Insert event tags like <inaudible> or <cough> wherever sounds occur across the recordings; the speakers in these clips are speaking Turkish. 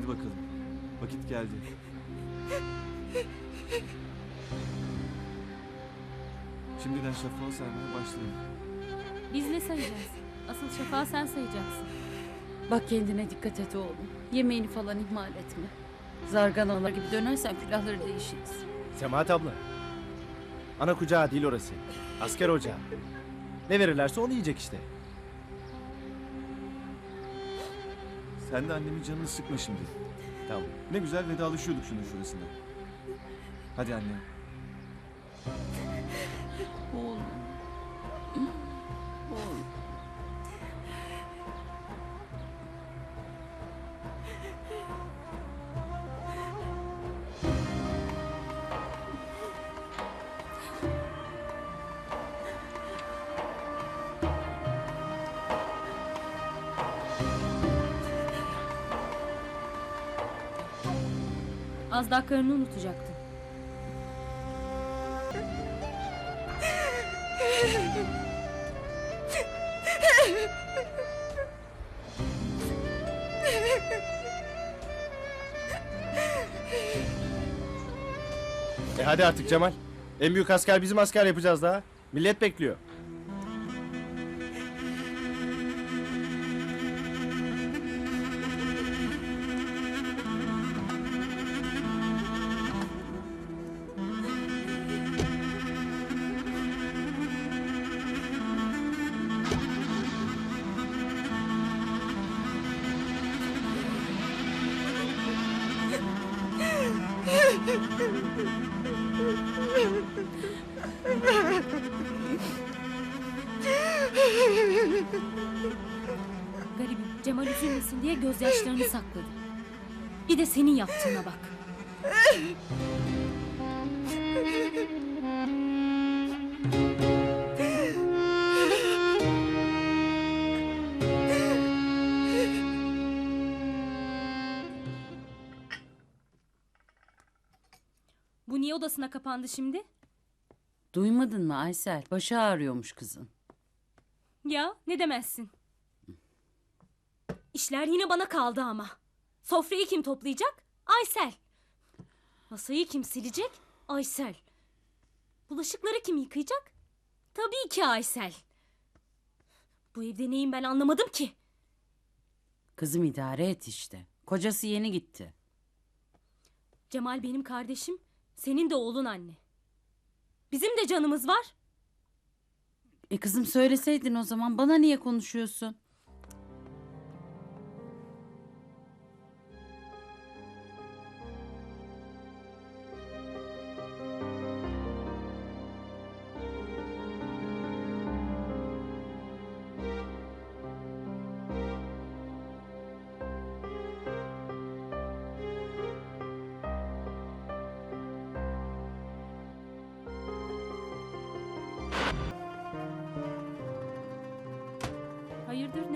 Hadi bakalım. Vakit geldi. Şimdiden şafağı saymaya başlayın. Biz ne sayacağız? Asıl şafağı sen sayacaksın. Bak kendine dikkat et oğlum. Yemeğini falan ihmal etme. Zarganalar gibi dönersen külahları değişiriz. Semahat abla. Ana kucağı değil orası. Asker ocağı. Ne verirlerse onu yiyecek işte. Sen de annemin canını sıkma şimdi. Tamam. Ne güzel vedalaşıyorduk şunun şurasında. Hadi anne. Oğlum. Oğlum. Az daha karını unutacaktın. E hadi artık Cemal. En büyük asker bizim asker yapacağız daha. Millet bekliyor. Garibim Cemal üzülmesin diye gözyaşlarını sakladı. Bir de senin yaptığına bak. <laughs> odasına kapandı şimdi? Duymadın mı Aysel? Başı ağrıyormuş kızın. Ya ne demezsin. İşler yine bana kaldı ama. Sofrayı kim toplayacak? Aysel. Masayı kim silecek? Aysel. Bulaşıkları kim yıkayacak? Tabii ki Aysel. Bu evde neyim ben anlamadım ki. Kızım idare et işte. Kocası yeni gitti. Cemal benim kardeşim, senin de oğlun anne. Bizim de canımız var. E kızım söyleseydin o zaman bana niye konuşuyorsun?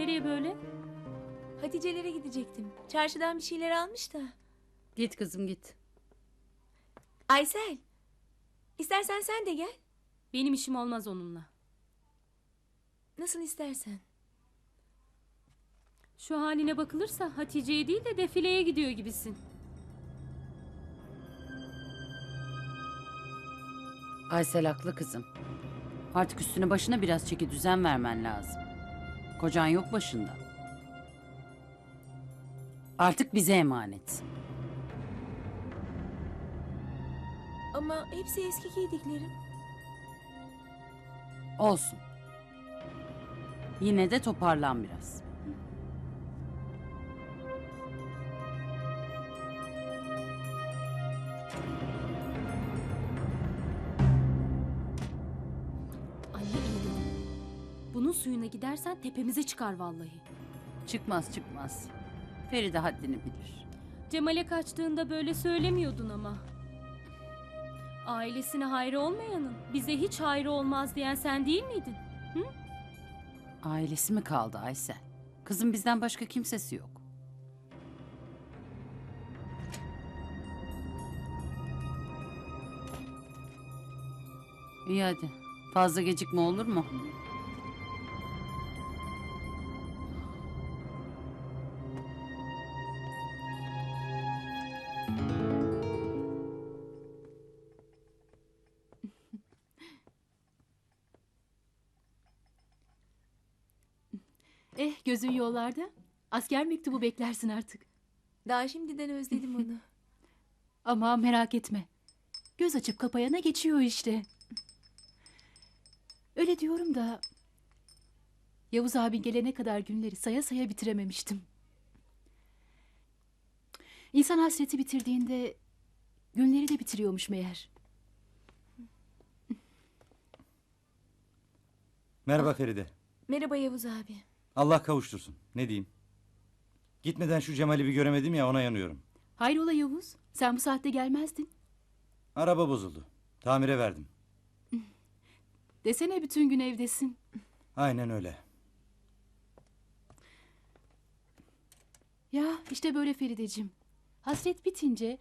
Nereye böyle? Hatice'lere gidecektim. Çarşıdan bir şeyler almış da. Git kızım git. Aysel. istersen sen de gel. Benim işim olmaz onunla. Nasıl istersen. Şu haline bakılırsa Hatice'ye değil de defileye gidiyor gibisin. Aysel haklı kızım. Artık üstüne başına biraz çeki düzen vermen lazım. Kocan yok başında. Artık bize emanet. Ama hepsi eski giydiklerim. Olsun. Yine de toparlan biraz. Suyuna gidersen tepemize çıkar vallahi. Çıkmaz çıkmaz. Feride haddini bilir. Cemal'e kaçtığında böyle söylemiyordun ama. Ailesine hayrı olmayanın bize hiç hayrı olmaz diyen sen değil miydin? Ailesi mi kaldı Aysel? Kızım bizden başka kimsesi yok. İyi hadi. Fazla gecikme olur mu? Eh gözün yollarda. Asker mektubu beklersin artık. Daha şimdiden özledim <laughs> onu. Ama merak etme. Göz açıp kapayana geçiyor işte. Öyle diyorum da... Yavuz abi gelene kadar günleri saya saya bitirememiştim. İnsan hasreti bitirdiğinde günleri de bitiriyormuş meğer. Merhaba Feride. Merhaba Yavuz abi. Allah kavuştursun. Ne diyeyim? Gitmeden şu Cemal'i bir göremedim ya ona yanıyorum. Hayrola Yavuz? Sen bu saatte gelmezdin. Araba bozuldu. Tamire verdim. <laughs> Desene bütün gün evdesin. Aynen öyle. Ya işte böyle Ferideciğim. Hasret bitince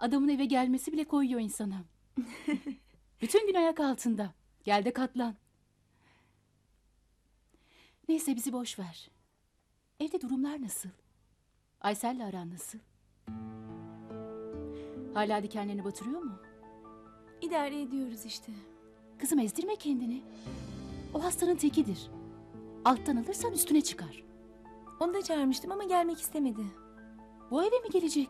adamın eve gelmesi bile koyuyor insana. <laughs> Bütün gün ayak altında. Gel de katlan. Neyse bizi boş ver. Evde durumlar nasıl? Aysel'le aran nasıl? Hala dikenlerini batırıyor mu? İdare ediyoruz işte. Kızım ezdirme kendini. O hastanın tekidir. Alttan alırsan üstüne çıkar. Onu da çağırmıştım ama gelmek istemedi. Bu eve mi gelecek?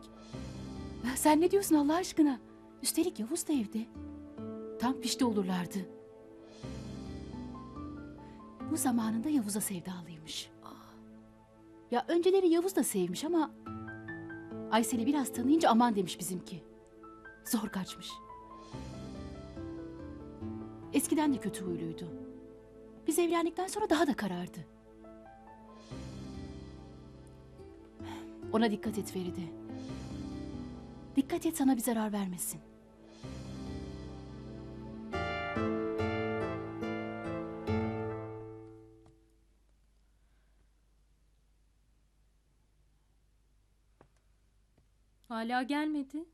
Sen ne diyorsun Allah aşkına? Üstelik Yavuz da evde. Tam pişti olurlardı. Bu zamanında Yavuz'a sevdalıymış. Ya önceleri Yavuz da sevmiş ama... Aysel'i biraz tanıyınca aman demiş bizimki. Zor kaçmış. Eskiden de kötü huyluydu. Biz evlendikten sonra daha da karardı. Ona dikkat et Feride. Dikkat et sana bir zarar vermesin. Hala gelmedi.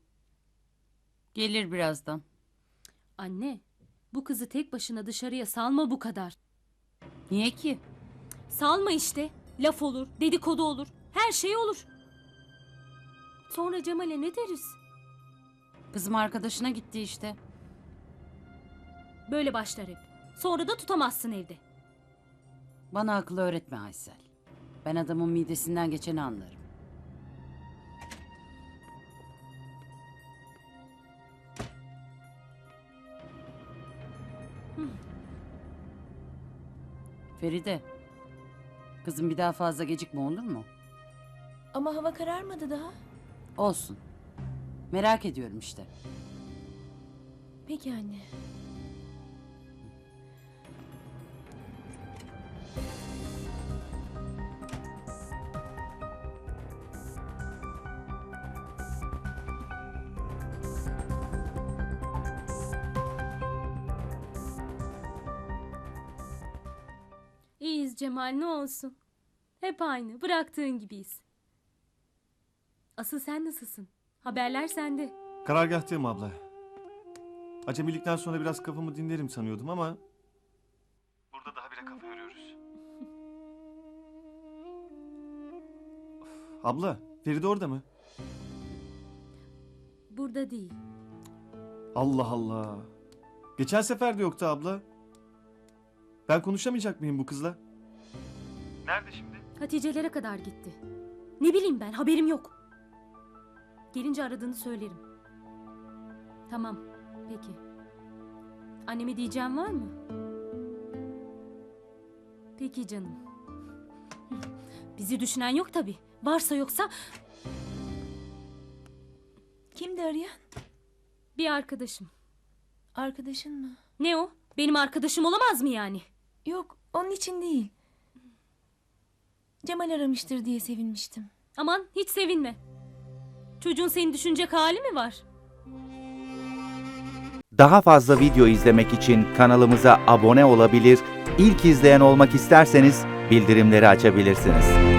Gelir birazdan. Anne, bu kızı tek başına dışarıya salma bu kadar. Niye ki? Salma işte. Laf olur, dedikodu olur, her şey olur. Sonra Cemal'e ne deriz? Kızım arkadaşına gitti işte. Böyle başlar hep. Sonra da tutamazsın evde. Bana akıl öğretme Aysel. Ben adamın midesinden geçeni anlarım. Feride. Kızım bir daha fazla gecikme olur mu? Ama hava kararmadı daha. Olsun. Merak ediyorum işte. Peki anne. Cemal ne olsun. Hep aynı, bıraktığın gibiyiz. Asıl sen nasılsın? Haberler sende. Karargahtayım abla. Acemilikten sonra biraz kafamı dinlerim sanıyordum ama... Burada daha bile kafa yoruyoruz. Of, abla, Feride orada mı? Burada değil. Allah Allah. Geçen sefer de yoktu abla. Ben konuşamayacak mıyım bu kızla? Nerede şimdi? Hatice'lere kadar gitti. Ne bileyim ben, haberim yok. Gelince aradığını söylerim. Tamam, peki. Anneme diyeceğim var mı? Peki canım. <laughs> Bizi düşünen yok tabii. Varsa yoksa Kimdi arayan? bir arkadaşım. Arkadaşın mı? Ne o? Benim arkadaşım olamaz mı yani? Yok onun için değil. Cemal aramıştır diye sevinmiştim. Aman hiç sevinme. Çocuğun seni düşünecek hali mi var? Daha fazla video izlemek için kanalımıza abone olabilir, ilk izleyen olmak isterseniz bildirimleri açabilirsiniz.